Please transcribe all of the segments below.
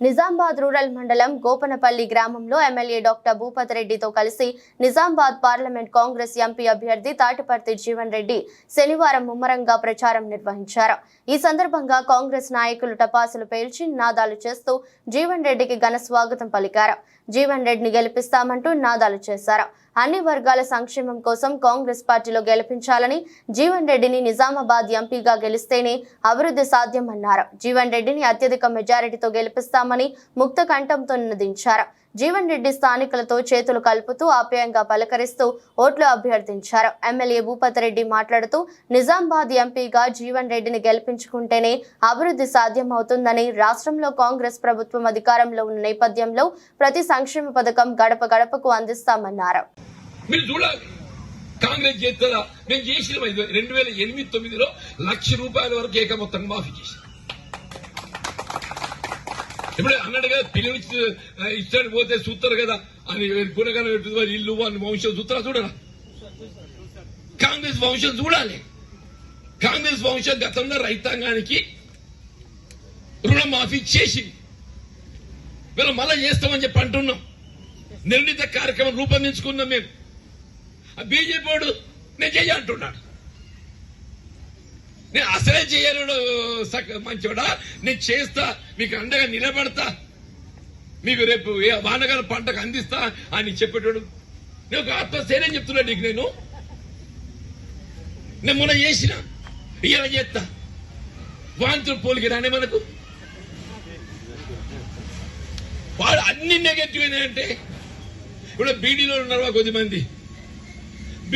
Nizamabad rural మండలం గోపనపల్లి గ్రామంలో MLA doctor Bhupath రెడ్డితో కలిసి నిజామాబాద్ పార్లమెంట్ కాంగ్రెస్ ఎంపీ అభ్యర్థి తాటిపర్తి జీవన్ రెడ్డి శనివారం ముమ్మరంగా ప్రచారం నిర్వహించారు. ఈ సందర్భంగా కాంగ్రెస్ నాయకులు టపాసులు పేల్చి నాదాలు చేస్తూ జీవన్ రెడ్డికి ఘన స్వాగతం పలికారు. జీవన్ రెడ్డిని గెలిపిస్తామంటూ నాదాలు చేశారు. అన్ని వర్గాల సంక్షేమం కోసం కాంగ్రెస్ పార్టీలో గెలిపించాలని జీవన్ రెడ్డిని నిజామాబాద్ ఎంపీగా గెలిస్తేనే అభివృద్ధి సాధ్యమన్నారు. జీవన్ రెడ్డిని అత్యధిక మెజారిటీతో గెలిపిస్తామని ముక్త కంఠంతో నినదించారు. జీవన్ రెడ్డి స్థానికులతో చేతులు కలుపుతూ ఆప్యాయంగా పలకరిస్తూ ఓట్లు అభ్యర్థించారు. ఎమ్మెల్యే భూపతి రెడ్డి మాట్లాడుతూ నిజామాబాద్ ఎంపీగా జీవన్ రెడ్డిని గెలిపించుకుంటేనే అభివృద్ధి సాధ్యమవుతుందని రాష్ట్రంలో కాంగ్రెస్ ప్రభుత్వం అధికారంలో ఉన్న నేపథ్యంలో ప్రతి సంక్షేమ పథకం గడప గడపకు అందిస్తామన్నారు. మీరు చూడాలి. కాంగ్రెస్ చేస్తారా మేము చేసిన రెండు వేల ఎనిమిది తొమ్మిదిలో లక్ష రూపాయల వరకు ఏక మొత్తం మాఫీ చేసి ఇప్పుడు అన్నాడు కదా పిల్లలు ఇష్టానికి పోతే చూస్తారు కదా. అని కూరగాయలు పెట్టుకుంది ఇల్లు అని వంశం చూస్తారా చూడరా? కాంగ్రెస్ వంశం చూడాలి. కాంగ్రెస్ వంశం గతంలో రైతాంగానికి రుణమాఫీ చేసి వీళ్ళు మళ్ళా చేస్తామని చెప్పి అంటున్నాం. నిర్ణీత కార్యక్రమం రూపొందించుకున్నాం మేము. ఆ బీజేపీ వాడు నేను చెయ్యి అంటున్నాడు. నేను అసలే చేయలేడు మంచివాడా నేను చేస్తా మీకు అండగా నిలబడతా. మీకు రేపు ఏ వానకాల పంటకు అందిస్తా అని చెప్పేటోడు. నేను ఒక ఆత్మశైర్యం చెప్తున్నా నీకు నేను. నేను మొన్న చేసిన. ఇలా చేస్తా. వాంతులు పోలికి రానే మనకు. వాడు అన్ని నెగటివ్ అంటే ఇప్పుడు బీడీలో ఉన్నారు కొద్ది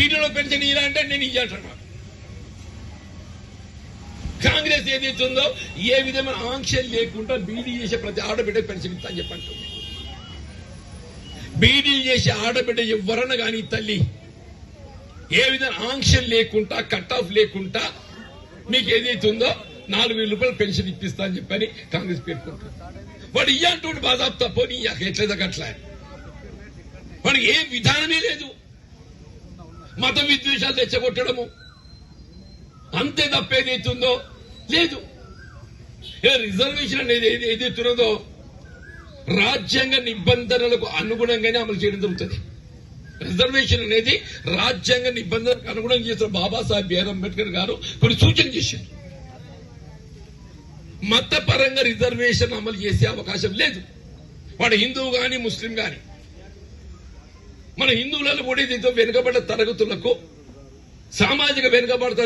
మంది పెన్షన్ ఇలా అంటే నేను ఇయ్యాలంటున్నాను కాంగ్రెస్ ఏదైతే ఉందో ఏ విధమైన ఆంక్షలు లేకుండా బీడీ చేసే ప్రతి ఆడబిడ్డ పెన్షన్ ఇస్తా అని చెప్పంటుంది బీడీ చేసే ఆడబిడ్డ ఎవరన కానీ తల్లి ఏ విధమైన ఆంక్షలు లేకుండా కట్ ఆఫ్ లేకుండా మీకు ఏదైతే ఉందో నాలుగు వేల రూపాయలు పెన్షన్ ఇప్పిస్తా అని చెప్పని కాంగ్రెస్ పేర్కొంటుంది. వాడు ఇయ్యంటుండే బాధాపు తప్పని ఇయ్యాక ఎట్లేదా అట్లా వాడికి ఏ విధానమే లేదు. మత విద్వేషాలు తెచ్చగొట్టడము. అంతే తప్ప ఏదైతుందో లేదు. ఏ రిజర్వేషన్ అనేది ఏది ఏదైతున్నదో రాజ్యాంగ నిబంధనలకు అనుగుణంగానే అమలు చేయడం జరుగుతుంది. రిజర్వేషన్ అనేది రాజ్యాంగ నిబంధనలకు అనుగుణంగా చేసిన బాబాసాహెబ్ బిఆర్ అంబేద్కర్ గారు కొన్ని సూచన చేశారు. మతపరంగా రిజర్వేషన్ అమలు చేసే అవకాశం లేదు. వాడు హిందువు కానీ ముస్లిం కానీ మన హిందువులలో కూడా దీంతో వెనుకబడ్డ తరగతులకు సామాజిక వెనుకబడత